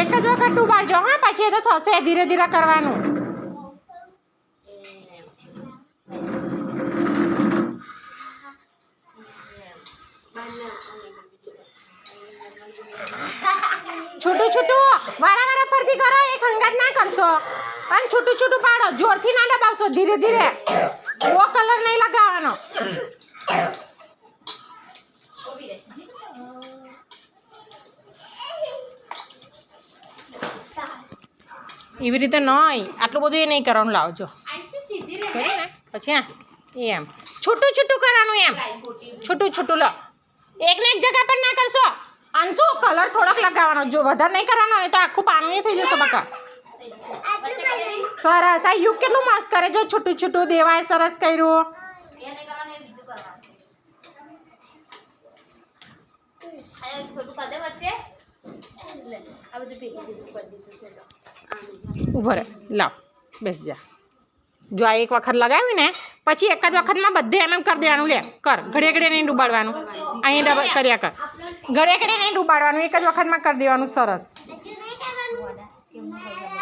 એક જ વખત ડૂબાડજો હા, પછી એ તો થશે ધીરે ધીરે કરવાનું. છૂટું છૂટું, વારા વારા ફરતી કરો, એક હંગાત ના કરશો. અને છૂટું છૂટું પાડો, જોરથી ના દબાવશો ધીરે ધીરે. એવો રીતે નહીં. આટલું બધું એ નહીં કરવાનું. લાવજો ને પછી હા એમ. છૂટું છૂટું કરવાનું એમ. છૂટું છૂટું લો. એકને એક જગ્યા પર ના કરશો. આનશું કલર થોડોક લગાવવાનો. જો વધારે નહીં કરવાનો નહીં તો આખું પાણી થઈ જશે બકા. સરસ. આ યુગ કેટલું મસ્ત કરે જો. છૂટું છૂટું દેવાય સરસ કર્યું. કરવાનું, એ બીજું કરવાનું. આ એક ખોટું કરી દે વચ્ચે. લે, આ બધું ભેગું ભેગું કરી દીધું છે લો. આમ બીજા. ઊભો રહે લાવ બેસ જા જો આ એક વખત લગાવ્યું ને પછી એક જ વખતમાં બધે એમ એમ કરી દેવાનું લે કર ઘડીએ ઘડીએ નહીં ડૂબાડવાનું અહીં ડબલ કર્યા કર ઘડીએ ઘડીએ નહીં ડૂબાડવાનું એક જ વખતમાં કરી દેવાનું સરસ વડા. કેમનું કરવાનું?